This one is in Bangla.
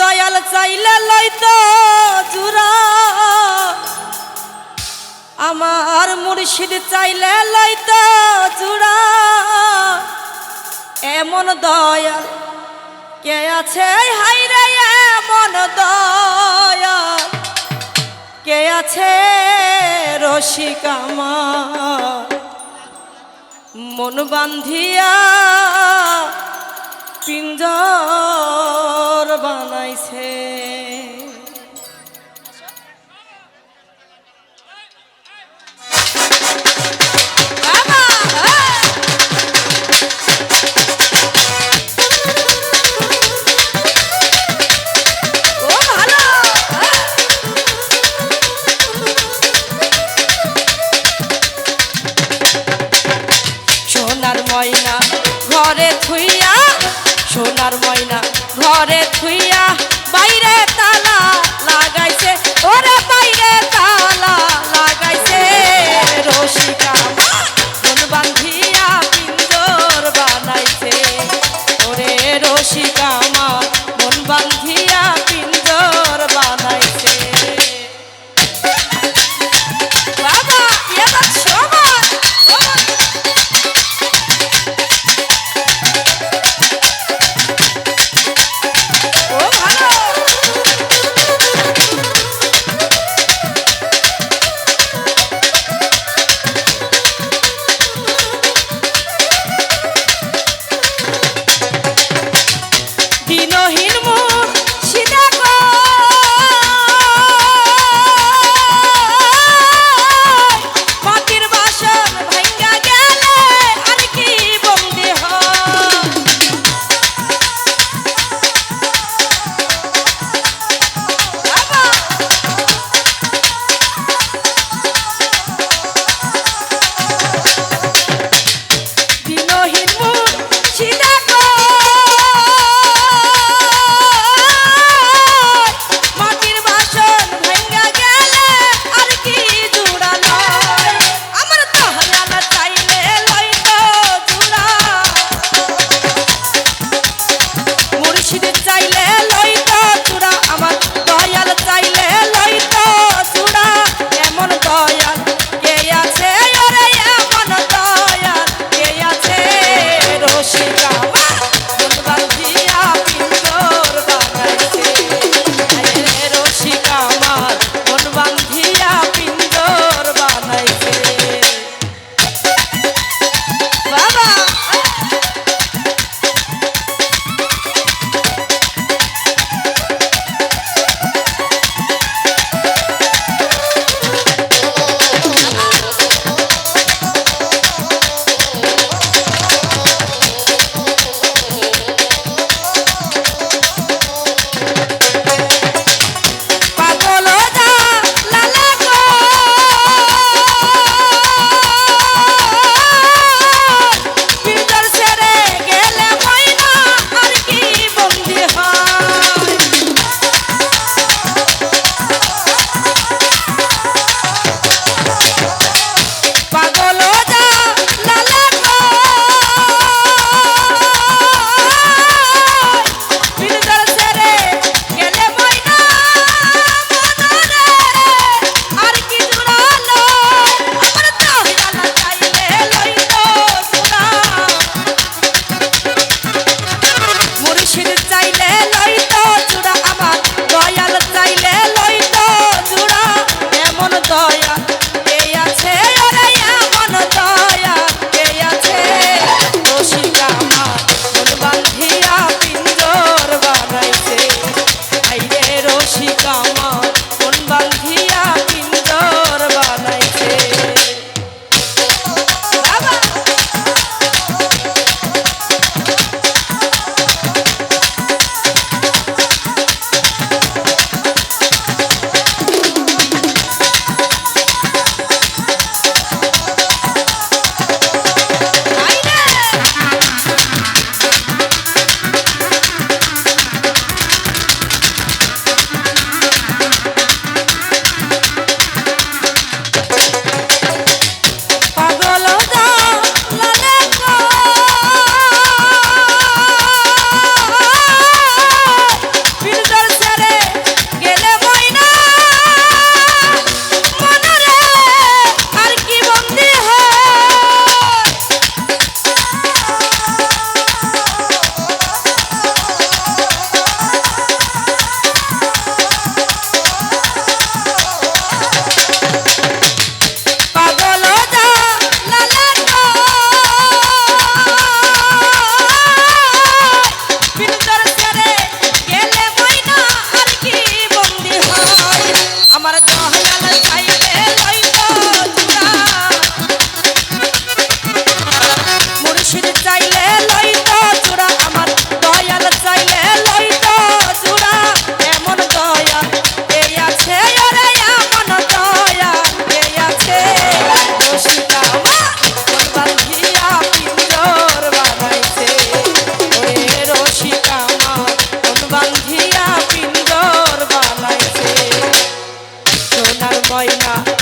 দয়াল চাইলে লইতো জুড়া আমার মুর্শিদ চাইলে লইতো জুড়া এমন দয়াল কে আছে? হাইরে এমন দয়াল কে আছে? রসিকামা মন বান্ধিয়া পিঞ্জর বানাইছে হ্যাঁ। সোনার ময়না ঘরে থুইয়া সোনার ময়না ঘরে থুইয়া কয় না